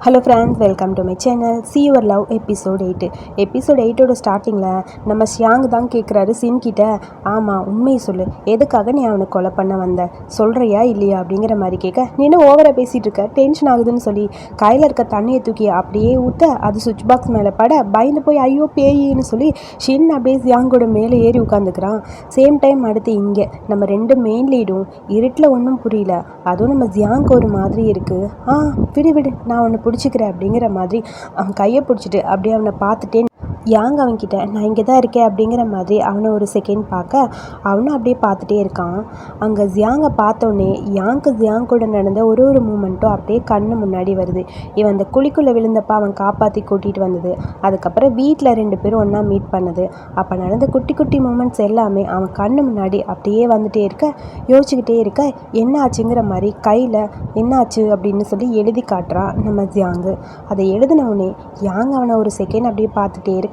Hello friends welcome to my channel see your love episode eight episode எயிட்டோட ஸ்டார்டிங்கில் நம்ம ஷியாங் தான் கேட்குறாரு சின்கிட்ட ஆமாம் உண்மையை சொல்லு. எதுக்காக நீ அவனை கொலை பண்ண வந்த? சொல்கிறியா இல்லையா அப்படிங்கிற மாதிரி கேட்க நீ என்ன ஓவராக பேசிகிட்டு இருக்க? டென்ஷன் ஆகுதுன்னு சொல்லி கையில் இருக்க தண்ணியை தூக்கி அப்படியே ஊற்ற அது சுவிட்ச் பாக்ஸ் மேலே பட பயந்து போய் ஐயோ பேயின்னு சொல்லி ஷின் அப்படியே ஷியாங்கோட மேலே ஏறி உட்காந்துக்கிறான் சேம் டைம் அடுத்து இங்கே நம்ம ரெண்டு மெயின் லீடும் இருட்டில் ஒன்றும் புரியல. அதுவும் நம்ம ஜியாங்க்கு ஒரு மாதிரி இருக்குது ஆ விடு விடு. நான் ஒன்று பிடிச்சிக்கிறேன் அப்படிங்கிற மாதிரி அவன் கையை பிடிச்சிட்டு அப்படியே அவனை பார்த்துட்டே யாங் அவன்கிட்ட நான் இங்கே தான் இருக்கேன் அப்படிங்கிற மாதிரி அவனை ஒரு செகண்ட் பார்க்க அவனும் அப்படியே பார்த்துட்டே இருக்கான். அங்கே ஜியாங்கை பார்த்தோன்னே யாங்க்கு ஜியாங் கூட நடந்த ஒரு ஒரு மூமெண்ட்டும் அப்படியே கண்ணு முன்னாடி வருது. இவன் அந்த குழிக்குள்ளே விழுந்தப்ப அவன் காப்பாற்றி கூட்டிகிட்டு வந்தது. அதுக்கப்புறம் வீட்டில் ரெண்டு பேரும் ஒன்றா மீட் பண்ணது. அப்போ நடந்த குட்டி குட்டி மூமெண்ட்ஸ் எல்லாமே அவன் கண்ணு முன்னாடி அப்படியே வந்துட்டே இருக்க யோசிச்சுக்கிட்டே இருக்க என்ன ஆச்சுங்கிற மாதிரி கையில் என்ன ஆச்சு? அப்படின்னு சொல்லி எழுதி காட்டுறான் நம்ம ஜியாங்கு அதை எழுதினவுடனே யாங் அவனை ஒரு செகண்ட் அப்படியே பார்த்துட்டே இருக்க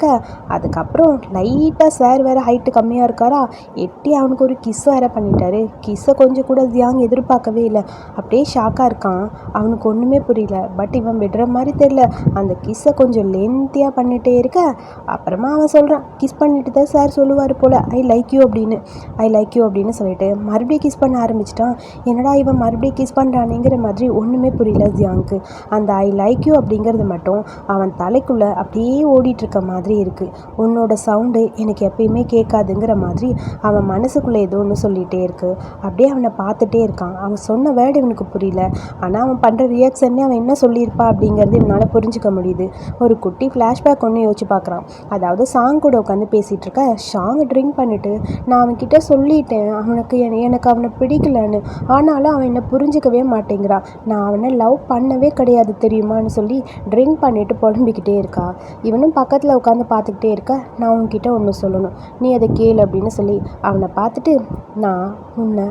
அதுக்கப்புறம் லைட்டாக சார் வேறு ஹைட்டு கம்மியாக இருக்காரா? எட்டி அவனுக்கு ஒரு கிஸ் வேறு பண்ணிட்டாரு. கிஸ்ஸை கொஞ்சம் கூட ஜியாங் எதிர்பார்க்கவே இல்லை. அப்படியே ஷாக்காக இருக்கான். அவனுக்கு ஒன்றுமே புரியல. பட் இவன் விடுற மாதிரி தெரியல. அந்த கிஸ்ஸை கொஞ்சம் லென்த்தியாக பண்ணிகிட்டே இருக்க. அப்புறமா அவன் சொல்கிறான் கிஸ் பண்ணிட்டு தான் சார் சொல்லுவார் போல். ஐ லைக் யூ அப்படின்னு. ஐ லைக் யூ அப்படின்னு சொல்லிட்டு மறுபடியும் கிஸ் பண்ண ஆரம்பிச்சிட்டான். என்னடா இவன் மறுபடியும் கிஸ் பண்ணுறானேங்கிற மாதிரி ஒன்றுமே புரியல ஜியாங்க்கு அந்த ஐ லைக் யூ அப்படிங்கிறது மட்டும் அவன் தலைக்குள்ளே அப்படியே ஓடிட்டுருக்க மாதிரி மாதிரி இருக்குது உன்னோட சவுண்டு எனக்கு எப்பயுமே கேட்காதுங்கிற மாதிரி அவன் மனசுக்குள்ளே ஏதோ ஒன்று சொல்லிகிட்டே இருக்குது அப்படியே அவனை பார்த்துட்டே இருக்கான். அவன் சொன்ன வேர்டு இவனுக்கு புரியல. ஆனால் அவன் பண்ணுற ரியாக்ஷன்னே அவன் என்ன சொல்லியிருப்பா அப்படிங்கிறது இவனால் புரிஞ்சுக்க முடியுது. ஒரு குட்டி ஃப்ளாஷ்பேக் ஒன்று யோசிச்சு பார்க்குறான். அதாவது சாங் கூட உட்காந்து பேசிகிட்டு இருக்க ஷாங்கை ட்ரிங்க் பண்ணிவிட்டு நான் அவன்கிட்ட சொல்லிட்டேன். அவனுக்கு எனக்கு அவனை பிடிக்கலன்னு. ஆனாலும் அவன் என்னை புரிஞ்சிக்கவே மாட்டேங்கிறான் நான் அவனை லவ் பண்ணவே கிடையாது தெரியுமான்னு சொல்லி ட்ரிங்க் பண்ணிவிட்டு புலம்பிக்கிட்டே இருக்கா. இவனும் பக்கத்தில் உட்காந்து பார்த்துக்கிட்டே இருக்க நான் உன்கிட்ட ஒன்று சொல்லணும். நீ அதை கேளு அப்படின்னு சொல்லி அவனை பார்த்துட்டு நான் உன்னை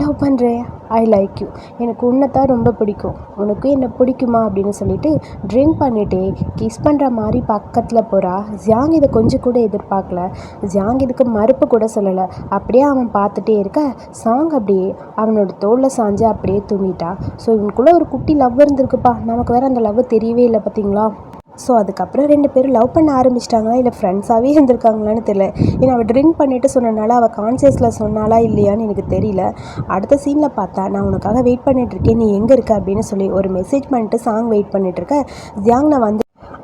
லவ் பண்ணுறேன் ஐ லைக் யூ எனக்கு உன்னை தான் ரொம்ப பிடிக்கும். உனக்கு என்னை பிடிக்குமா? அப்படின்னு சொல்லிட்டு ட்ரிங்க் பண்ணிட்டே கிஸ் பண்ணுற மாதிரி பக்கத்தில் போகிறா ஜியாங் இதை கொஞ்சம் கூட எதிர்பார்க்கல. ஜியாங் இதுக்கு மறுப்பு கூட சொல்லலை. அப்படியே அவன் பார்த்துட்டே இருக்க. சாங் அப்படியே அவனோட தோளில் சாஞ்சு அப்படியே தூங்கிட்டா. ஸோ இவனுக்குள்ளே ஒரு குட்டி லவ் இருந்திருக்குப்பா. நமக்கு வேறு அந்த லவ் தெரியவே இல்லை பார்த்தீங்களா? ஸோ அதுக்கப்புறம் ரெண்டு பேரும் லவ் பண்ண ஆரம்பிச்சிட்டாங்களா? இல்லை ஃப்ரெண்ட்ஸாகவே இருந்திருக்காங்களான்னு தெரியல. ஏன்னா அவள் ட்ரிங்க் பண்ணிட்டு சொன்னனால அவள் கான்சியஸில் சொன்னாலா இல்லையான்னு எனக்கு தெரியல. அடுத்த சீனில் பார்த்தா நான் உனக்காக வெயிட் பண்ணிகிட்ருக்கேன் நீ எங்கே இருக்க? அப்படின்னு சொல்லி ஒரு மெசேஜ் பண்ணிட்டு சாங் வெயிட் பண்ணிகிட்ருக்க ஜியாங் நான் வந்து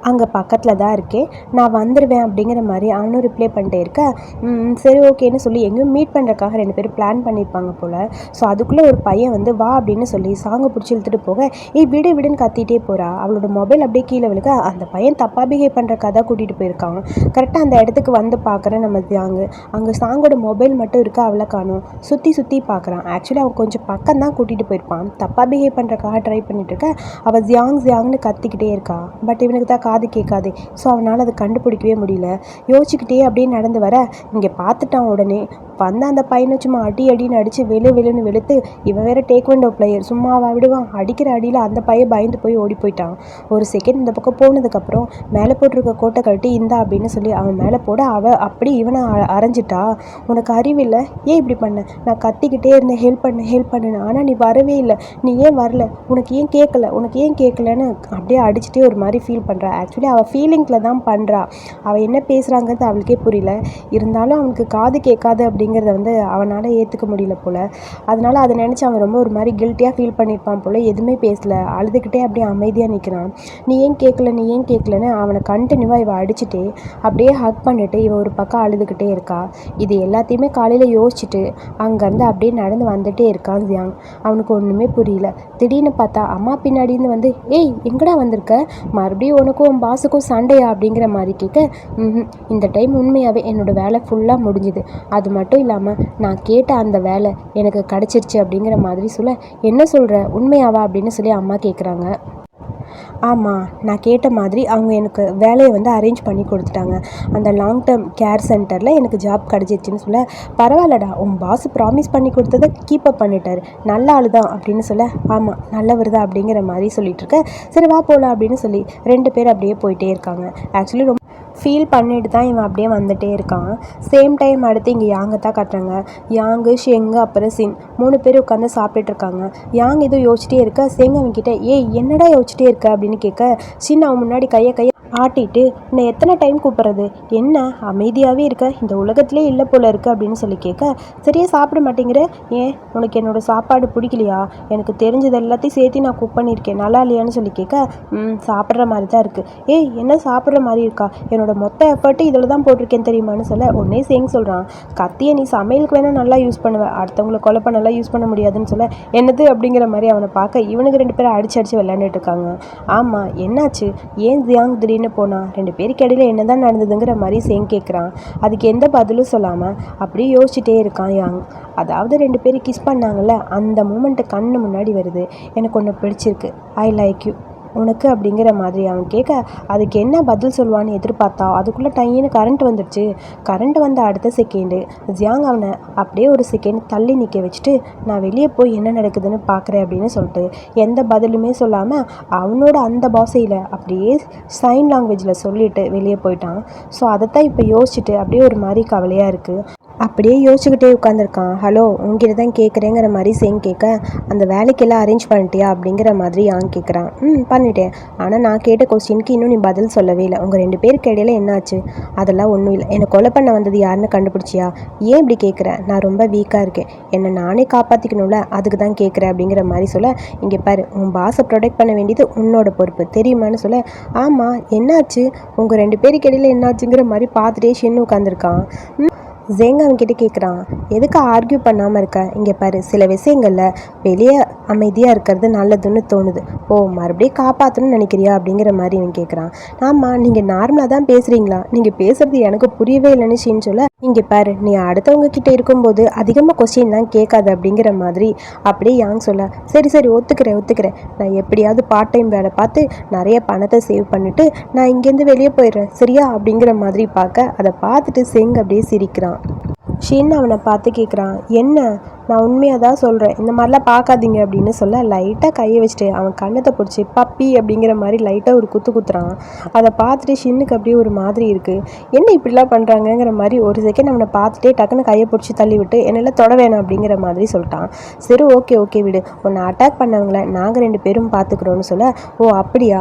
அங்கே பக்கத்தில் தான் இருக்கேன் நான் வந்துடுவேன் அப்படிங்கிற மாதிரி அவனும் ரிப்ளை பண்ணிட்டே இருக்க. "ம், சரி ஓகேன்னு சொல்லி எங்கேயும் மீட் பண்ணுறக்காக ரெண்டு பேரும் பிளான் பண்ணியிருப்பாங்க போல். ஸோ அதுக்குள்ளே ஒரு பையன் வந்து வா அப்படின்னு சொல்லி சாங்கை பிடிச்சி இழுத்துட்டு போக ஏய் விடு விடுன்னு கத்திட்டே போகிறா அவளோட மொபைல் அப்படியே கீழே விழுக. அந்த பையன் தப்பாக பிஹேவ் பண்ணுறக்காக தான் கூட்டிகிட்டு போயிருக்காங்க கரெக்டாக அந்த இடத்துக்கு வந்து பார்க்குறேன் நம்ம ஜியாங்கு அங்கே சாங்கோட மொபைல் மட்டும் இருக்கா அவளை காணும். சுற்றி சுற்றி பார்க்குறான் ஆக்சுவலி அவன் கொஞ்சம் பக்கம் தான் கூட்டிகிட்டு போயிருப்பான். தப்பாக பிஹேவ் பண்ணுறக்காக ட்ரை பண்ணிட்டு இருக்க. அவள் ஜியாங் ஜியாங்னு கத்திக்கிட்டே இருக்கா. பட் இவனுக்கு தான் காது கேட்காது. ஸோ அவனால் அதை கண்டுபிடிக்கவே முடியல. யோசிச்சுக்கிட்டே அப்படியே நடந்து வர. இங்கே பார்த்துட்டான் உடனே. வந்து அந்த பையனை சும்மா அடி அடின்னு அடித்து வெளு வெளுன்னு வெளுத்து இவன் வேற டேக்வெண்டோ பிளேயர் சும்மாவா விடுவான். அடிக்கிற அடியில் அந்த பையன் பயந்து போய் ஓடி போயிட்டான். ஒரு செகண்ட் இந்த பக்கம் போனதுக்கப்புறம் மேலே போட்டிருக்க கோட்டை கழட்டி இந்தா அப்படின்னு சொல்லி அவன் மேலே போட அவ அப்படி இவனை அ- அரைஞ்சிட்டா. உனக்கு அறிவில்லை ஏன் இப்படி பண்ண? நான் கத்திக்கிட்டே இருந்தேன். ஹெல்ப் பண்ணு ஹெல்ப் பண்ணுன்னு. ஆனால் நீ வரவே இல்லை. நீ ஏன் வரல? உனக்கு ஏன் கேட்கல உனக்கு ஏன் கேட்கலன்னு அப்படியே அடிச்சுட்டே ஒரு மாதிரி ஃபீல் பண்ணுறா ஆக்சுவலி அவள் ஃபீலிங்கில் தான் பண்ணுறா அவள் என்ன பேசுகிறாங்கிறது அவளுக்கே புரியல. இருந்தாலும் அவனுக்கு காது கேட்காது அப்படிங்கிறத வந்து அவனால் ஏற்றுக்க முடியல போல். அதனால் அதை நினச்சி அவன் ரொம்ப ஒரு மாதிரி கில்ட்டியாக ஃபீல் பண்ணியிருப்பான் போல். எதுவுமே பேசல. அழுதுகிட்டே அப்படியே அமைதியாக நிற்கிறான் நீ ஏன் கேட்கல நீ ஏன் கேட்கலன்னு அவனை கண்டினியூவாக இவன் அடிச்சுட்டு அப்படியே ஹக் பண்ணிட்டு இவன் ஒரு பக்கம் அழுதுகிட்டே இருக்கா. இது எல்லாத்தையுமே காலையில் யோசிச்சுட்டு அங்கேருந்து அப்படியே நடந்து வந்துட்டே இருக்கான் ஜியாங் அவனுக்கு ஒன்றுமே புரியல. திடீர்னு பார்த்தா அம்மா பின்னாடி இருந்து வந்து ஏய் எங்கடா வந்திருக்க? மறுபடியும் உனக்கும் உன் பாஸுக்கும் சண்டையா? அப்படிங்கிற மாதிரி கேட்க இந்த டைம் உண்மையாகவே என்னோட வேலை ஃபுல்லாக முடிஞ்சுது. அது மட்டும் இல்லாமல் நான் கேட்ட அந்த வேலை எனக்கு கிடச்சிருச்சு அப்படிங்கிற மாதிரி சொல்ல என்ன சொல்கிற உண்மையாவா? அப்படின்னு சொல்லி அம்மா கேட்குறாங்க ஆமாம் நான் கேட்ட மாதிரி அவங்க எனக்கு வேலையை வந்து அரேஞ்ச் பண்ணி கொடுத்துட்டாங்க. அந்த லாங் டேர்ம் கேர் சென்டரில் எனக்கு ஜாப் கிடச்சிருச்சுன்னு சொல்ல பரவாயில்லடா உன் பாஸ் ப்ராமிஸ் பண்ணி கொடுத்ததை கீப் அப் பண்ணிட்டாரு. நல்ல ஆள் தான் அப்படின்னு சொல்ல ஆமாம் நல்லவர் தான் அப்படிங்கிற மாதிரி சொல்லிட்டு இருக்க சரி வா போகலாம் அப்படின்னு சொல்லி ரெண்டு பேர் அப்படியே போயிட்டே இருக்காங்க. ஆக்சுவலி ரொம்ப ஃபீல் பண்ணிட்டு தான் இவன் அப்படியே வந்துட்டே இருக்கான். சேம் டைம் அடுத்து இங்கே யாங்கை தான் கட்டுறாங்க. யாங்கு ஷெங்கு அப்புறம் சிங் மூணு பேர் உட்காந்து சாப்பிட்டுட்டு இருக்காங்க. யாங் எதுவும் யோசிச்சிட்டே இருக்க? செங் அவன்கிட்ட ஏய் என்னடா யோசிச்சிட்டே இருக்க? அப்படின்னு கேட்க சின் அவன் முன்னாடி கையை கையை ஆட்டிட்டு உன்னை எத்தனை டைம் கூப்பிட்றது? என்ன? அமைதியாகவே இருக்க. இந்த உலகத்திலே இல்லை போல இருக்குது அப்படின்னு சொல்லி கேட்க சரியா சாப்பிட மாட்டேங்கிற? ஏன்? உனக்கு என்னோடய சாப்பாடு பிடிக்கலையா? எனக்கு தெரிஞ்சது எல்லாத்தையும் சேர்த்து நான் குக் பண்ணியிருக்கேன். நல்லா இல்லையான்னு சொல்லி கேட்க ம் சாப்பிட்ற மாதிரி தான் இருக்குது ஏய் என்ன சாப்பிட்ற மாதிரி இருக்கா? என்னோட மொத்த எஃபர்ட்டு இதில் தான் போட்டிருக்கேன் தெரியுமான்னு சொல்ல உடனே சேங் சொல்கிறான் கத்தியை நீ சமையலுக்கு வேணால் நல்லா யூஸ் பண்ணுவேன் அடுத்தவங்களை கொலை பண்ணலாம் யூஸ் பண்ண முடியாதுன்னு சொல்ல என்னது? அப்படிங்கிற மாதிரி அவனை பார்க்க இவனுக்கு ரெண்டு பேரும் அடிச்சு அடிச்சு விளையாண்டுட்டு இருக்காங்க. ஆமாம் என்னாச்சு? ஏன் ஜியாங் திடீர்னு போனா ரெண்டு பேருக்கு இடையில என்னதான் நடந்ததுங்கிற மாதிரி சேம் கேட்குறான் அதுக்கு எந்த பதிலும் சொல்லாமல் அப்படியே யோசிச்சுட்டே இருக்கான் யாங். அதாவது ரெண்டு பேரும் கிஸ் பண்ணாங்கல்ல அந்த மூமெண்ட்டு கண்ணு முன்னாடி வருது. எனக்கு ஒன்று பிடிச்சிருக்கு. ஐ லைக் யூ உனக்கு அப்படிங்கிற மாதிரி அவன் கேட்க அதுக்கு என்ன பதில் சொல்லுவான்னு எதிர்பார்த்தா? அதுக்குள்ளே டையின்னு கரண்ட் வந்துடுச்சு. கரண்ட் வந்த அடுத்த செகண்டு ஜியாங் அவனை அப்படியே ஒரு செகண்ட் தள்ளி நிற்க வச்சுட்டு நான் வெளியே போய் என்ன நடக்குதுன்னு பார்க்குறேன் அப்படின்னு சொல்லிட்டு எந்த பதிலுமே சொல்லாமல் அவனோட அந்த பாஷையில் அப்படியே சைன் லாங்குவேஜில் சொல்லிட்டு வெளியே போயிட்டான். ஸோ அதைத்தான் இப்போ யோசிச்சுட்டு அப்படியே ஒரு மாதிரி கவலையாக இருக்குது அப்படியே யோசிச்சுக்கிட்டே உட்காந்துருக்கான் ஹலோ உங்ககிட்ட தான் கேட்குறேங்கிற மாதிரி சேங் கேட்க அந்த வேலைக்கெல்லாம் அரேஞ்ச் பண்ணிட்டியா? அப்படிங்கிற மாதிரி யான் கேட்குறான். ம் பண்ணிட்டேன். ஆனால் நான் கேட்ட கொஸ்டினுக்கு இன்னும் நீ பதில் சொல்லவே இல்லை. உங்கள் ரெண்டு பேருக்கு இடையில என்னாச்சு? அதெல்லாம் ஒன்றும் இல்லை. என்னை கொலை பண்ண வந்தது யாருன்னு கண்டுபிடிச்சியா? ஏன் இப்படி கேட்குறேன் நான் ரொம்ப வீக்காக இருக்கேன். என்னை நானே காப்பாற்றிக்கணும்ல அதுக்கு தான் கேட்குறேன் அப்படிங்கிற மாதிரி சொல்ல இங்கே பாரு உன் பாஸை ப்ரொடெக்ட் பண்ண வேண்டியது உன்னோட பொறுப்பு. தெரியுமான்னு சொல்ல ஆமாம் என்னாச்சு? உங்கள் ரெண்டு பேருக்கு இடையில என்னாச்சுங்கிற மாதிரி பார்த்துட்டே ஷென்னு உட்காந்துருக்கான் ஜேங் அவன்கிட்ட கேட்குறான் எதுக்கு ஆர்கியூ பண்ணாமல் இருக்க? இங்கே பாரு சில விஷயங்களில் வெளியே அமைதியாக இருக்கிறது நல்லதுன்னு தோணுது. ஓ மறுபடியும் காப்பாற்றணும்னு நினைக்கிறியா? அப்படிங்கிற மாதிரி இவன் கேட்குறான் ஆமாம் நீங்கள் நார்மலாக தான் பேசுகிறீங்களா நீங்கள் பேசுகிறது எனக்கு புரியவே இல்லைன்னு சொல்ல இங்கே பாரு நீ அடுத்தவங்க கிட்ட இருக்கும்போது அதிகமாக கொஸ்டின்லாம் கேட்காது அப்படிங்கிற மாதிரி அப்படியே யாங் சொல்ல சரி சரி ஒத்துக்கிறேன் ஒத்துக்கிறேன். நான் எப்படியாவது பார்ட் டைம் வேலை பார்த்து நிறைய பணத்தை சேவ் பண்ணிவிட்டு நான் இங்கேருந்து வெளியே போயிடுறேன். சரியா? அப்படிங்கிற மாதிரி பார்க்க அதை பார்த்துட்டு செங் அப்படியே சிரிக்கிறான். ஷின் அவனை பார்த்து கேட்குறான் என்ன? நான் உண்மையாக தான் சொல்கிறேன் இந்த மாதிரிலாம் பார்க்காதீங்க அப்படின்னு சொல்ல லைட்டாக கையை வச்சுட்டு அவன் கண்ணத்தை பிடிச்சி பப்பி அப்படிங்கிற மாதிரி லைட்டாக ஒரு குத்து குத்துறான். அதை பார்த்துட்டு ஷின்னுக்கு அப்படியே ஒரு மாதிரி இருக்குது என்ன இப்படிலாம் பண்ணுறாங்கங்கிற மாதிரி ஒரு செகண்ட் அவனை பார்த்துட்டே டக்குன்னு கையை பிடிச்சி தள்ளி விட்டு என்னெல்லாம் தொட வேணாம் அப்படிங்கிற மாதிரி சொல்லிட்டான். சரி ஓகே ஓகே விடு. உன்னை அட்டாக் பண்ணவங்கள நாங்கள் ரெண்டு பேரும் பார்த்துக்குறோன்னு சொல்ல ஓ அப்படியா?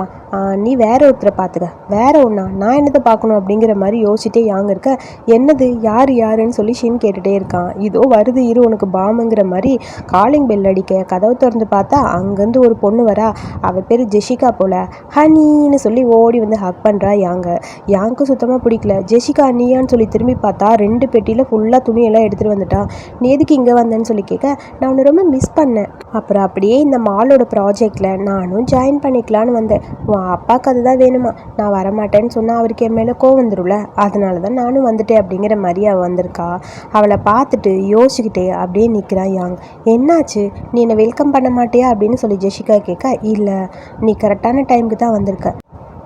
நீ வேற ஒருத்தரை பார்த்துக்க. வேற ஒன்றா நான் என்னத்தை பார்க்கணும்? அப்படிங்கிற மாதிரி யோசிச்சுட்டே யாங்க இருக்க என்னது? யார் யாருன்னு சொல்லி ஷின் கேட்டுகிட்டே இருக்கான். இதோ வருது இரு உனக்கு ஆமாங்கிற மாதிரி காலிங் பெல் அடிக்க கதவை திறந்து பார்த்தா அங்கேருந்து ஒரு பொண்ணு வரா. அவள் பேர் ஜெஷிகா போல. ஹனின்னு சொல்லி ஓடி வந்து ஹக் பண்ணுறா யாங்க யாங்க்கு சுத்தமாக பிடிக்கல. ஜெஷிகா நீயான்னு சொல்லி திரும்பி பார்த்தா ரெண்டு பெட்டியில் ஃபுல்லாக துணியெல்லாம் எடுத்துகிட்டு வந்துட்டான் நீ எதுக்கு இங்கே வந்தேன்னு சொல்லி கேட்க நான் உன்னை ரொம்ப மிஸ் பண்ணேன். அப்புறம் அப்படியே இந்த மாலோட ப்ராஜெக்டில் நானும் ஜாயின் பண்ணிக்கலான்னு வந்தேன். உன் அப்பாவுக்கு அதுதான் வேணுமா? நான் வரமாட்டேன்னு சொன்னால் அவருக்கு என் மேலே கோவம் வந்துடும்ல அதனால தான் நானும் வந்துட்டேன் அப்படிங்கிற மாதிரி அவள் வந்திருக்கா. அவளை பார்த்துட்டு யோசிச்சுக்கிட்டே அப்படியே கேட்குறா யாங்? என்னாச்சு? நீ என்னை வெல்கம் பண்ண மாட்டியா? அப்படின்னு சொல்லி ஜெஷிகா கேட்க இல்லை. நீ கரெக்டான டைமுக்கு தான் வந்திருக்க.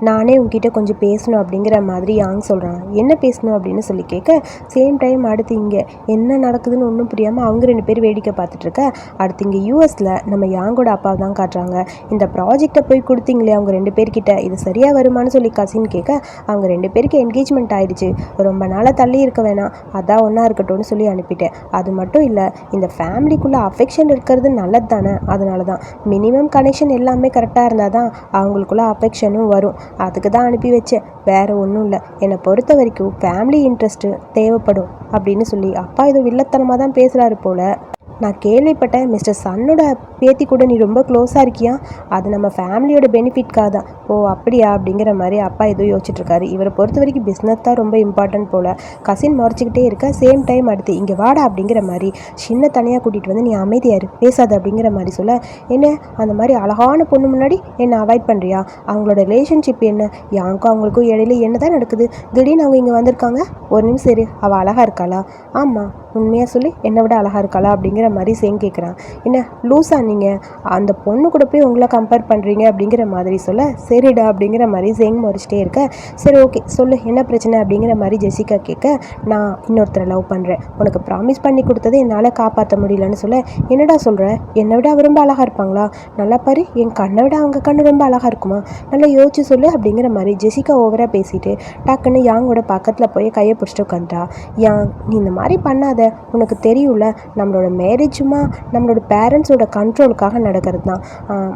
நானே உங்ககிட்ட கொஞ்சம் பேசணும் அப்படிங்கிற மாதிரி யாங் சொல்கிறான் என்ன பேசணும்? அப்படின்னு சொல்லி கேட்க சேம் டைம் அடுத்து இங்கே என்ன நடக்குதுன்னு ஒன்றும் புரியாமல் அவங்க ரெண்டு பேர் வேடிக்கை பார்த்துட்ருக்க அடுத்து இங்கே யூஎஸில் நம்ம யாங்கோட அப்பா தான் காட்டுறாங்க. இந்த ப்ராஜெக்டை போய் கொடுத்தீங்களே அவங்க ரெண்டு பேர்கிட்ட. இது சரியாக வருமான்னு சொல்லி கசின் கேட்க அவங்க ரெண்டு பேருக்கு என்கேஜ்மெண்ட் ஆயிடுச்சு. ரொம்ப நாளாக தள்ளி இருக்க வேணாம். அதான் ஒன்றா இருக்கட்டும்னு சொல்லி அனுப்பிட்டேன். அது மட்டும் இல்லை இந்த ஃபேமிலிக்குள்ளே அஃபெக்ஷன் இருக்கிறது நல்லது தானே. அதனால தான் மினிமம் கனெக்ஷன் எல்லாமே கரெக்டாக இருந்தால் தான் அவங்களுக்குள்ள அஃபெக்ஷனும் வரும். அதுக்கு தான் அனுப்பி வச்சேன். வேறு ஒன்றும் இல்லை. என்னை பொறுத்த வரைக்கும் ஃபேமிலி இன்ட்ரெஸ்ட்டு தேவைப்படும் அப்படின்னு சொல்லி அப்பா ஏதோ வில்லத்தனமாக தான் பேசுகிறாரு போல். நான் கேள்விப்பட்டேன் மிஸ்டர் சன்னோட பேத்தி கூட நீ ரொம்ப க்ளோஸாக இருக்கியா? அது நம்ம ஃபேமிலியோட பெனிஃபிட்காக தான். ஓ அப்படியா? அப்படிங்கிற மாதிரி அப்பா ஏதோ யோசிச்சுட்ருக்காரு இவரை பொறுத்த வரைக்கும் பிஸ்னஸ் தான் ரொம்ப இம்பார்ட்டன்ட் போல். கசின் மறைச்சிக்கிட்டே இருக்க சேம் டைம் அடுத்து இங்கே வாடா அப்படிங்கிற மாதிரி. சின்ன தனியாக கூட்டிகிட்டு வந்து நீ அமைதியாரு பேசாத அப்படிங்கிற மாதிரி சொல்ல என்ன அந்த மாதிரி அழகான பொண்ணு முன்னாடி என்னை அவாய்ட் பண்ணுறியா அவங்களோட ரிலேஷன்ஷிப் என்ன? யாருக்கும் அவங்களுக்கும் இடையில என்ன தான் நடக்குது? திடீர்னு அவங்க இங்கே வந்திருக்காங்க? ஒரு நிமிஷம் சரி அவள் அழகாக இருக்காளா? ஆமாம் உண்மையாக சொல்லி? என்னை விட அழகாக இருக்காளா அப்படிங்கிற மாதிரி சேம் கேட்குறான் என்ன லூஸா நீங்கள் அந்த பொண்ணு கூட போய் உங்களை கம்பேர் பண்ணுறீங்க அப்படிங்கிற மாதிரி சொல்ல சரிடா அப்படிங்கிற மாதிரி சேங் முறைச்சிட்டே இருக்க சரி ஓகே சொல்லு என்ன பிரச்சனை அப்படிங்கிற மாதிரி ஜெசிகா கேட்க நான் இன்னொருத்தரை லவ் பண்ணுறேன் உனக்கு ப்ராமிஸ் பண்ணி கொடுத்ததை என்னால் காப்பாற்ற முடியலன்னு சொல்ல என்னடா சொல்கிற என்னை விட அவ ரொம்ப அழகாக இருப்பாங்களா? நல்லா பாரு என் கண்ணை விட அவங்க கண்ணு ரொம்ப அழகாக இருக்குமா? நல்லா யோசிச்சு சொல்லு அப்படிங்கிற மாதிரி ஜெசிகா ஓவராக பேசிட்டு டக்குன்னு யாங்கோட பக்கத்தில் போய் கையை பிடிச்சிட்டு உட்காந்துட்டா. யாங் நீ இந்த மாதிரி பண்ணாத. உனக்கு தெரியும்ல நம்மளோட மேரேஜுமா நம்மளோட பேரண்ட்ஸோட கண்ட்ரோலுக்காக நடக்கிறது தான்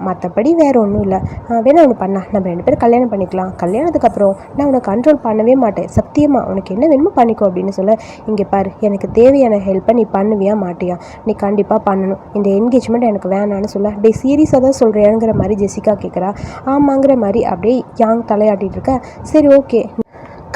மற்றபடி வேறு ஒன்றும் இல்லை. வேணா ஒன்று பண்ணா நம்ம ரெண்டு பேரும் கல்யாணம் பண்ணிக்கலாம். கல்யாணத்துக்கு அப்புறம் நான் உன்னை கண்ட்ரோல் பண்ணவே மாட்டேன். சத்தியமா உனக்கு என்ன வேணுமோ பண்ணிக்கோ அப்படின்னு சொல்ல இங்கே பாரு எனக்கு தேவையான ஹெல்ப்பை நீ பண்ணுவியா மாட்டியா? நீ கண்டிப்பாக பண்ணணும். இந்த என்கேஜ்மெண்ட் எனக்கு வேணான்னு சொல்ல டே சீரியஸாக தான் சொல்கிறேங்கிற மாதிரி ஜெசிகா கேட்குறா ஆமாங்கிற மாதிரி அப்படியே யாங் தலையாட்டிகிட்டு இருக்க. சரி ஓகே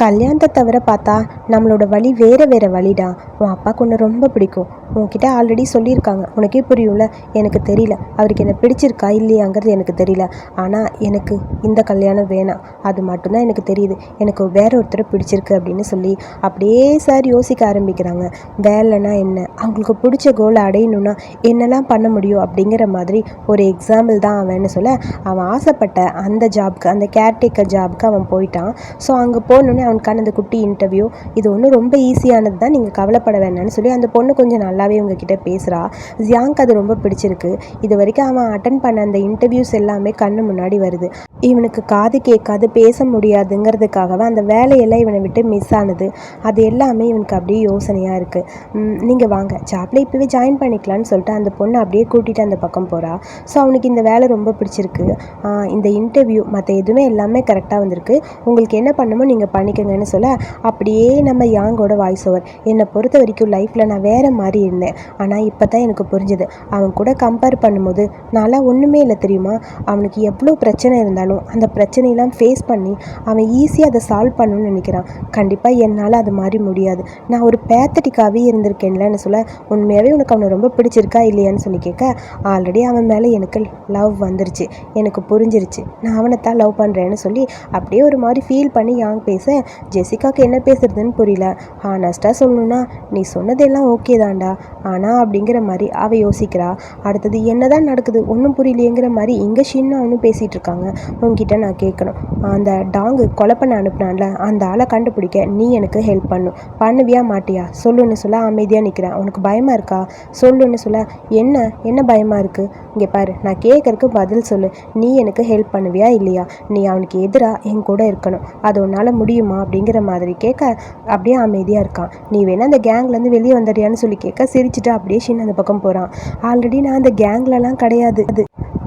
கல்யாணத்தை தவிர பார்த்தா நம்மளோட வழி வேறு வேறு வழிடா உன் அப்பாவுக்கு ஒன்று ரொம்ப பிடிக்கும். உன்கிட்ட ஆல்ரெடி சொல்லியிருக்காங்க. உனக்கே புரியும்ல? எனக்கு தெரியல. அவருக்கு என்னை பிடிச்சிருக்கா இல்லையாங்கிறது எனக்கு தெரியல. ஆனால் எனக்கு இந்த கல்யாணம் வேணாம். அது மட்டும்தான் எனக்கு தெரியுது. எனக்கு வேற ஒருத்தரை பிடிச்சிருக்கு அப்படின்னு சொல்லி அப்படியே சார் யோசிக்க ஆரம்பிக்கிறாங்க. வேலைன்னா என்ன? அவங்களுக்கு பிடிச்ச கோலை அடையணும்னா என்னெல்லாம் பண்ண முடியும் அப்படிங்கிற மாதிரி ஒரு எக்ஸாம்பிள் தான் அவன்னு சொல்ல அவன் ஆசைப்பட்ட அந்த ஜாப்க்கு அந்த கேர்டேக்கர் ஜாப்க்கு அவன் போயிட்டான். ஸோ அங்கே போனோடனே அவனுக்கான அந்த குட்டி இன்டர்வியூ இது ஒன்றும் ரொம்ப ஈஸியானது தான். நீங்கள் கவலைப்பட வேணாம்னு சொல்லி அந்த பொண்ணு கொஞ்சம் நல்லாவே உங்ககிட்ட பேசுகிறா ஜியாங்க் அது ரொம்ப பிடிச்சிருக்கு. இது வரைக்கும் அவன் அட்டன் பண்ண அந்த இன்டர்வியூஸ் எல்லாமே கண்ணு முன்னாடி வருது. இவனுக்கு காது கேட்காது பேச முடியாதுங்கிறதுக்காகவே அந்த வேலையெல்லாம் இவனை விட்டு மிஸ் ஆனது. அது எல்லாமே இவனுக்கு அப்படியே யோசனையாக இருக்குது நீங்கள் வாங்க. ஜாப்பில் இப்போவே ஜாயின் பண்ணிக்கலான்னு சொல்லிட்டு அந்த பொண்ணை அப்படியே கூட்டிகிட்டு அந்த பக்கம் போகிறா ஸோ அவனுக்கு இந்த வேலை ரொம்ப பிடிச்சிருக்கு. இந்த இன்டர்வியூ மற்ற எதுவுமே எல்லாமே கரெக்டாக வந்திருக்கு. உங்களுக்கு என்ன பண்ணுமோ நீங்கள் பண்ணிக்கோங்கன்னு சொல்ல அப்படியே நம்ம யாங்கோட வாய்ஸ் ஓவர் என்னை பொறுத்த வரைக்கும் லைஃப்பில் நான் வேறு மாதிரி இருந்தேன். ஆனால் இப்போ தான் எனக்கு புரிஞ்சுது. அவன் கூட கம்பேர் பண்ணும்போது நான்லாம் ஒன்றுமே இல்லை தெரியுமா? அவனுக்கு எவ்வளோ பிரச்சனை இருந்தாலும் அந்த பிரச்சனையெல்லாம் ஃபேஸ் பண்ணி அவன் ஈஸியாக அதை சால்வ் பண்ணணும்னு நினைக்கிறான். கண்டிப்பாக என்னால் அது மாதிரி முடியாது. நான் ஒரு பேத்தட்டிக்காகவே இருந்திருக்கேன்லன்னு சொல்ல உண்மையாகவே உனக்கு அவனை ரொம்ப பிடிச்சிருக்கா இல்லையான்னு சொல்லி கேட்க ஆல்ரெடி அவன் மேலே எனக்கு லவ் வந்துருச்சு. எனக்கு புரிஞ்சிருச்சு. நான் அவனை தான் லவ் பண்ணுறேன்னு சொல்லி அப்படியே ஒரு மாதிரி ஃபீல் பண்ணி யாங் பேச ஜெசிகாக்கு என்ன பேசுறதுன்னு புரியல. ஹானஸ்ட்டாக சொல்லணும்னா நீ சொன்னதெல்லாம் ஓகே தான்டா. ஆனால் அப்படிங்கிற மாதிரி அவள் யோசிக்கிறா. அடுத்தது என்னதான் நடக்குது? ஒன்றும் புரியலையேங்கிற மாதிரி இங்கே ஷின்னு அவனும் பேசிகிட்டு இருக்காங்க. உங்ககிட்ட நான் கேட்கணும். அந்த டாங்கு கொலை பண்ண அனுப்புனான்ல அந்த ஆளை கண்டுபிடிக்க நீ எனக்கு ஹெல்ப் பண்ணும் பண்ணுவியா மாட்டியா? சொல்லுன்னு சொல்ல அமைதியாக நிற்கிறேன் உனக்கு பயமாக இருக்கா? சொல்லுன்னு சொல்ல என்ன? என்ன பயமாக இருக்குது இங்கே பாரு நான் கேட்கறதுக்கு பதில் சொல்லு. நீ எனக்கு ஹெல்ப் பண்ணுவியா இல்லையா? நீ அவனுக்கு எதிராக என் கூட இருக்கணும். அது உன்னால் முடியுமா? அப்படிங்கிற மாதிரி கேட்க அப்படியே அமைதியாக இருக்கான். நீ வேணா அந்த கேங்லேருந்து வெளியே வந்துடுறியான்னு சொல்லி கேட்க சிரிச்சிட்டு அப்படியே ஷின் அந்த பக்கம் போகிறான் ஆல்ரெடி நான் அந்த கேங்லலாம் கிடையாது. அது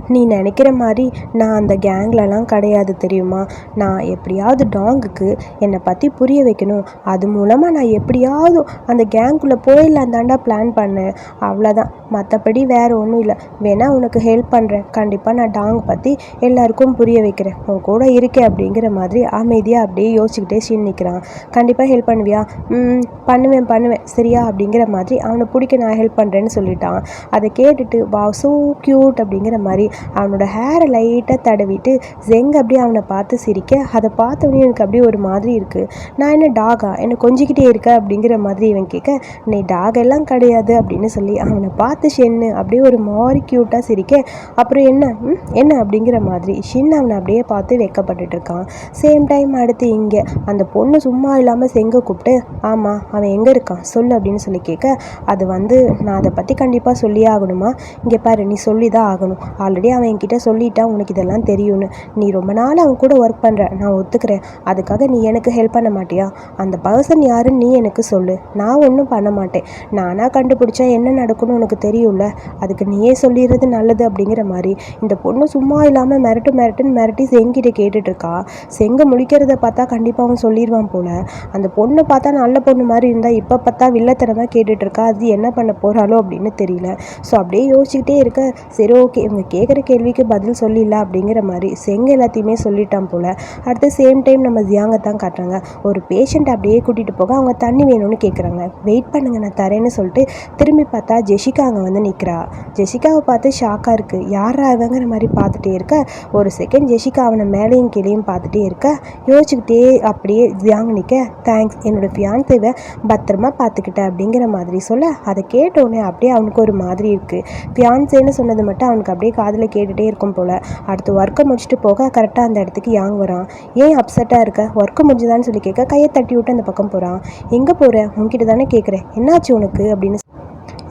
நீ நினைக்கிற மாதிரி நான் அந்த கேங்லலாம் கிடையாது தெரியுமா? நான் எப்படியாவது டாங்குக்கு என்னை பற்றி புரிய வைக்கணும். அது மூலமாக நான் எப்படியாவது அந்த கேங்குள்ளே போயிடலாம் தாண்டா பிளான் பண்ணேன். அவ்வளோதான் மற்றபடி வேறு ஒன்றும் இல்லை. வேணால் உனக்கு ஹெல்ப் பண்ணுறேன் கண்டிப்பாக நான் டாங் பற்றி எல்லாருக்கும் புரிய வைக்கிறேன். உன் கூட இருக்கேன் அப்படிங்கிற மாதிரி அமைதியாக அப்படியே யோசிச்சுக்கிட்டே சீன் நிற்கிறான் கண்டிப்பாக ஹெல்ப் பண்ணுவியா? ம் பண்ணுவேன் பண்ணுவேன். சரியா? அப்படிங்கிற மாதிரி அவனை பிடிக்க நான் ஹெல்ப் பண்ணுறேன்னு சொல்லிட்டான். அதை கேட்டுட்டு வா ஸோ க்யூட் அப்படிங்கிற மாதிரி அவனோட ஹேரை லைட்டாக தடவிட்டு ஜெங் அப்படியே அவனை பார்த்து சிரிக்க அதை பார்த்தோன்னே எனக்கு அப்படியே ஒரு மாதிரி இருக்குது நான் என்ன டாகா என்னை கொஞ்சிக்கிட்டே இருக்க அப்படிங்கிற மாதிரி இவன் கேட்க நீ டாக் எல்லாம் கிடையாது அப்படின்னு சொல்லி அவனை பார்த்து ஷென்னு அப்படியே ஒரு மாதிரி க்யூட்டாக சிரிக்க அப்புறம் என்ன? ம், என்ன? அப்படிங்கிற மாதிரி ஷின் அவனை அப்படியே பார்த்து வெக்கப்பட்டுட்டு இருக்கான். சேம் டைம் அடுத்து இங்கே அந்த பொண்ணு சும்மா இல்லாமல் செங்க கூப்பிட்டு ஆமாம் அவன் எங்கே இருக்கான்? சொல்லு அப்படின்னு சொல்லி கேட்க அது வந்து நான் அதை பற்றி கண்டிப்பாக சொல்லியே ஆகணுமா? இங்கே பாரு நீ சொல்லி தான் ஆகணும். ஆல்ரெடி அவன் என்கிட்ட சொல்லிட்டா உனக்கு இதெல்லாம் தெரியும்னு. நீ ரொம்ப நாள் அவன் கூட ஒர்க் பண்ணுற நான் ஒத்துக்கிறேன். அதுக்காக நீ எனக்கு ஹெல்ப் பண்ண மாட்டியா? அந்த பர்சன் யாருன்னு நீ எனக்கு சொல்லு. நான் ஒன்றும் பண்ண மாட்டேன். நானாக கண்டுபிடிச்சா என்ன நடக்கும்னு உனக்கு தெரியும்ல? அதுக்கு நீயே சொல்லிடுறது நல்லது அப்படிங்கிற மாதிரி. இந்த பொண்ணு சும்மா இல்லாமல் மிரட்டு மிரட்டுன்னு மிரட்டி செங்கிட்ட கேட்டுட்ருக்கா செங்க முழிக்கிறத பார்த்தா கண்டிப்பாக அவன் சொல்லிடுவான் போல. அந்த பொண்ணை பார்த்தா நல்ல பொண்ணு மாதிரி இருந்தால் இப்போ பார்த்தா வில்லத்தனமாக கேட்டுட்ருக்கா அது என்ன பண்ண போகிறாளோ அப்படின்னு தெரியல. ஸோ அப்படியே யோசிச்சுக்கிட்டே இருக்க. சரி ஓகே இவங்க கேட்க கேட்குற கேள்விக்கு பதில் சொல்லிடல அப்படிங்கிற மாதிரி செங்க எல்லாத்தையுமே சொல்லிட்டான் போல். அடுத்து சேம் டைம் நம்ம ஜியாங்கை தான் காட்டுறாங்க. ஒரு பேஷண்ட் அப்படியே கூட்டிகிட்டு போக அவங்க தண்ணி வேணும்னு கேட்குறாங்க வெயிட் பண்ணுங்க நான் தரேன்னு சொல்லிட்டு திரும்பி பார்த்தா ஜெஷிகா அங்கே வந்து நிற்கிறா ஜெஷிகாவை பார்த்து ஷாக்காக இருக்குது யாரா இவங்கிற மாதிரி பார்த்துட்டே இருக்க? ஒரு செகண்ட் ஜெஷிகா அவனை மேலேயும் கீழேயும் பார்த்துட்டே இருக்க. யோசிச்சுக்கிட்டே அப்படியே ஜியாங் நிற்க தேங்க்ஸ் என்னோட ஃபியான்சேவை பத்திரமா பார்த்துக்கிட்ட அப்படிங்கிற மாதிரி சொல்ல. அதை கேட்டோடனே அப்படியே அவனுக்கு ஒரு மாதிரி இருக்குது ஃபியான்சேன்னு சொன்னது மட்டும் அவனுக்கு அப்படியே காதில் கேட்டுகிட்டே இருக்கும் போல். அடுத்து ஒர்க்கை முடிச்சுட்டு போக கரெக்டாக அந்த இடத்துக்கு யாங் வரான். ஏன் அப்செட்டாக இருக்க? ஒர்க்கு முடிஞ்சுதான்னு சொல்லி கேட்க கையை தட்டி விட்டு அந்த பக்கம் போகிறான் எங்கே போகிற உங்ககிட்ட தானே கேட்குறேன் என்னாச்சு உனக்கு? அப்படின்னு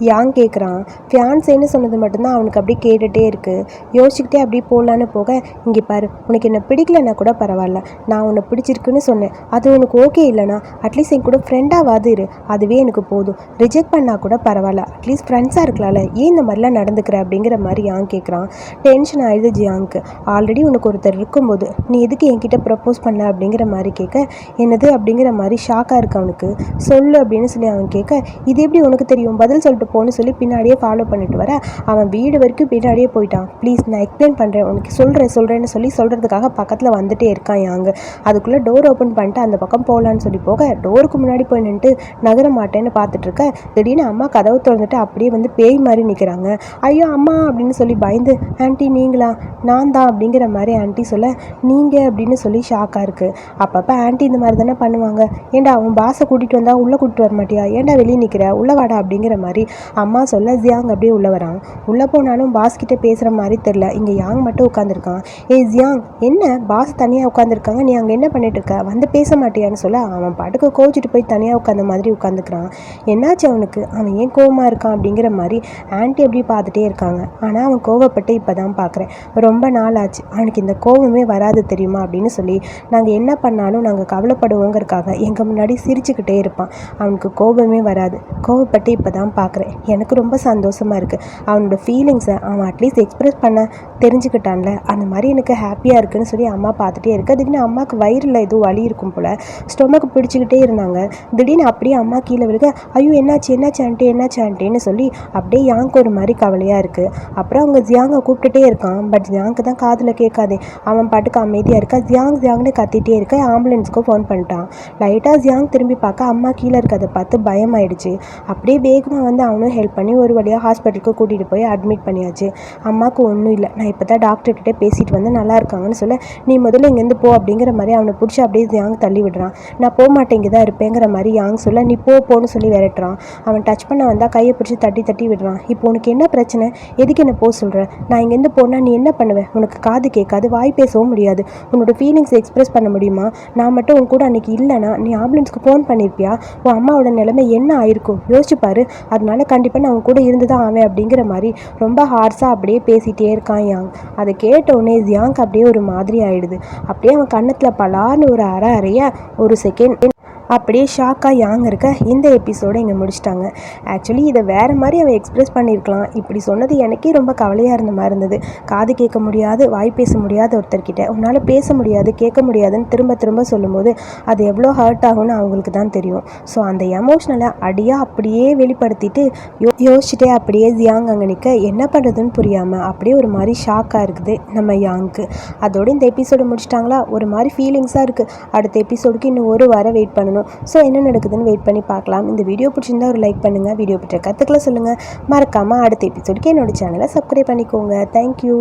யாங் கேட்குறான் ஃபியான்சேன்னு சொன்னது மட்டும்தான் அவனுக்கு அப்படியே கேட்டுகிட்டே இருக்குது யோசிச்சுக்கிட்டே அப்படியே போகலான்னு போக இங்கே பாரு உனக்கு என்ன பிடிக்கலன்னா கூட பரவாயில்ல. நான் உன்னை பிடிச்சிருக்குன்னு சொன்னேன். அது உனக்கு ஓகே இல்லைனா அட்லீஸ்ட் என் கூட ஃப்ரெண்டாவது இரு. அதுவே எனக்கு போதும். ரிஜெக்ட் பண்ணால் கூட பரவாயில்ல. அட்லீஸ்ட் ஃப்ரெண்ட்ஸாக இருக்கலாம்ல. ஏன் இந்த மாதிரிலாம் நடந்துக்கிற அப்படிங்கிற மாதிரி யாங் கேட்குறான் டென்ஷன் ஆயிடுது ஜியாங்க்கு ஆல்ரெடி உனக்கு ஒருத்தர் இருக்கும்போது நீ எதுக்கு என்கிட்ட ப்ரப்போஸ் பண்ண அப்படிங்கிற மாதிரி கேட்க என்னது அப்படிங்கிற மாதிரி ஷாக்காக இருக்கு அவனுக்கு. சொல்லு அப்படின்னு சொல்லி அவன் கேட்க இது எப்படி உனக்கு தெரியும்? பதில் சொல்லிட்டு போன்னு சொல்லி பின்னாடியே ஃபாலோ பண்ணிட்டு வர அவன் வீடு வரைக்கும் பின்னாடியே போயிட்டான். ப்ளீஸ் நான் எக்ஸ்பிளைன் பண்ணுறேன் உனக்கு சொல்கிறேன் சொல்கிறேன்னு சொல்லி சொல்கிறதுக்காக பக்கத்தில் வந்துட்டே இருக்கான் யாங்க. அதுக்குள்ளே டோர் ஓப்பன் பண்ணிட்டு அந்த பக்கம் போகலான்னு சொல்லி போக டோருக்கு முன்னாடி போய் நின்றுட்டு நகர மாட்டேன்னு பார்த்துட்டு இருக்க திடீர்னு அம்மா கதவு திறந்துட்டு அப்படியே வந்து பேய் மாதிரி நிற்கிறாங்க ஐயோ அம்மா அப்படின்னு சொல்லி பயந்து ஆன்ட்டி நீங்களா? நான் தான் அப்படிங்கிற மாதிரி ஆண்டி சொல்ல நீங்கள் அப்படின்னு சொல்லி ஷாக்காக இருக்குது அப்பப்போ ஆண்டி இந்த மாதிரி தானே பண்ணுவாங்க. ஏன்டா அவன் பாஸை கூட்டிகிட்டு வந்தால் உள்ளே கூட்டிட்டு வர மாட்டியா? ஏன்டா வெளியே நிற்கிற உள்ள வாடா அப்படிங்கிற மாதிரி அம்மா சொல்ல ஜியாங் அப்படியே உள்ளே வரான். உள்ளே போனாலும் பாஸ் கிட்டே பேசுகிற மாதிரி தெரில இங்கே யாங் மட்டும் உட்காந்துருக்கான் ஏ ஜியாங் என்ன? பாஸ் தனியாக உட்காந்துருக்காங்க நீ அங்கே என்ன பண்ணிட்டு இருக்க? வந்து பேச மாட்டியான்னு சொல்ல அவன் பாட்டுக்கு கோவிச்சிட்டு போய் தனியாக உட்காந்த மாதிரி உட்காந்துக்கிறான் என்னாச்சு அவனுக்கு? அவன் ஏன் கோவமாக இருக்கான்? அப்படிங்கிற மாதிரி ஆன்ட்டி அப்படி பார்த்துட்டே இருக்காங்க. ஆனால் அவன் கோவப்பட்டு இப்போ தான் பார்க்குறேன் ரொம்ப நாள் ஆச்சு. அவனுக்கு இந்த கோவமே வராது தெரியுமா? அப்படின்னு சொல்லி நாங்கள் என்ன பண்ணாலும் நாங்கள் கவலைப்படுவோங்கிறக்காக எங்கள் முன்னாடி சிரிச்சுக்கிட்டே இருப்பான். அவனுக்கு கோபமே வராது. கோவப்பட்டு இப்போ தான் பார்க்குறேன் எனக்கு ரொம்ப சந்தோஷமாக இருக்குது அவனோட ஃபீலிங்ஸை அவன் அட்லீஸ்ட் எக்ஸ்ப்ரெஸ் பண்ண தெரிஞ்சுக்கிட்டான்ல. அந்த மாதிரி எனக்கு ஹாப்பியாக இருக்குன்னு சொல்லி அம்மா பார்த்துட்டே இருக்கு. திடீர்னு அம்மாவுக்கு வயிறில் எதுவும் வலி இருக்கும் போல். ஸ்டொமக்கு பிடிச்சிக்கிட்டே இருந்தாங்க. திடீர்னு அப்படியே அம்மா கீழே விழுக ஐயோ என்னாச்சு என்னாச்சு ஆண்டி என்னாச்சு ஆண்டின்னு சொல்லி அப்படியே யாங்க்கு ஒரு மாதிரி கவலையாக இருக்குது அப்புறம் அவங்க ஜியாங்கை கூப்பிட்டுட்டே இருக்கான். பட் ஜியாங்க்கு தான் காதில் கேட்காதே. அவன் பாட்டுக்கு அமைதியாக இருக்கா? ஜியாங் ஜியாங்னு கத்திட்டே இருக்க ஆம்புலன்ஸ்க்கு ஃபோன் பண்ணிட்டான். லைட்டாக ஜியாங் திரும்பி பார்க்க அம்மா கீழே இருக்கிறத பார்த்து பயமாயிடுச்சு. அப்படியே வேகமாக வந்து அவனும் ஹெல்ப் பண்ணி ஒரு வழியாக ஹாஸ்பிட்டலுக்கு கூட்டிகிட்டு போய் அட்மிட் பண்ணியாச்சு. அம்மாவுக்கு ஒன்றும் இல்லை. நான் இப்போ தான் டாக்டர்கிட்ட பேசிட்டு வந்து நல்லா இருக்காங்கன்னு சொல்ல நீ முதல்ல இங்கேருந்து போ அப்படிங்கிற மாதிரி அவனை பிடிச்சி அப்படியே யாங் தள்ளி விடுறான். நான் போக மாட்டேன் இங்கே தான் இருப்பேங்கிற மாதிரி யாங் சொல்ல நீ போ போன்னு சொல்லி விரட்டுறான். அவன் டச் பண்ண வந்தால் கையை பிடிச்சி தட்டி தட்டி விடுறான். இப்போ உனக்கு என்ன பிரச்சனை? எதுக்கு என்ன போக சொல்கிற நான் இங்கேருந்து போனால் நீ என்ன பண்ணுவேன் உனக்கு காது கேட்காது வாய் பேசவும் முடியாது. உன்னோட ஃபீலிங்ஸ் எக்ஸ்பிரஸ் பண்ண முடியுமா? நான் மட்டும் உன் கூட அன்றைக்கி இல்லைனா நீ ஆம்புலன்ஸ்க்கு ஃபோன் பண்ணியிருப்பியா உன் அம்மாவோட நிலைமை என்ன ஆயிருக்கும்? யோசிச்சு பாரு. அதனால கண்டிப்பாக நான் அவன் கூட இருந்து தான் ஆவேன் அப்படிங்கிற மாதிரி ரொம்ப ஹார்ஸாக அப்படியே பேசிகிட்டே இருக்கான் யாங். அதை கேட்டோடனே ஜியாங்க் அப்படியே ஒரு மாதிரி ஆயிடுது. அப்படியே அவன் கன்னத்தில் பலான்னு ஒரு அரை அறைய ஒரு செகண்ட் அப்படியே ஷாக்காக யாங் இருக்க இந்த எபிசோடை இங்கே முடிச்சிட்டாங்க. ஆக்சுவலி இதை வேறு மாதிரி அவன் எக்ஸ்ப்ரெஸ் பண்ணியிருக்கலாம். இப்படி சொன்னது எனக்கே ரொம்ப கவலையாக இருந்த மாதிரி இருந்தது. காது கேட்க முடியாது வாய் பேச முடியாத ஒருத்தர்கிட்ட. உன்னால் பேச முடியாது கேட்க முடியாதுன்னு திரும்ப திரும்ப சொல்லும்போது அது எவ்வளோ ஹர்ட் ஆகும்னு அவங்களுக்கு தான் தெரியும். ஸோ அந்த எமோஷ்னலை அடியாக அப்படியே வெளிப்படுத்திட்டு யோ யோசிச்சுட்டே அப்படியே ஜியாங் அங்கே நிற்க என்ன பண்ணுறதுன்னு புரியாமல் அப்படியே ஒரு மாதிரி ஷாக்காக இருக்குது நம்ம யாங்க்கு. அதோட இந்த எபிசோடு முடிச்சிட்டாங்களா? ஒரு மாதிரி ஃபீலிங்ஸாக இருக்குது அடுத்த எபிசோடுக்கு இன்னும் ஒரு வாரம் வெயிட் பண்ணணும். ஸோ என்ன நடக்குதுன்னு வெயிட் பண்ணி பார்க்கலாம். இந்த வீடியோ பிடிச்சிருந்தா ஒரு லைக் பண்ணுங்கள் வீடியோ பற்றி கற்றுக்கலாம் சொல்லுங்கள் மறக்காமல் அடுத்த எபிசோடுக்கு என்னோட சேனலை சப்ஸ்கிரைப் பண்ணிக்கோங்க. தேங்க்யூ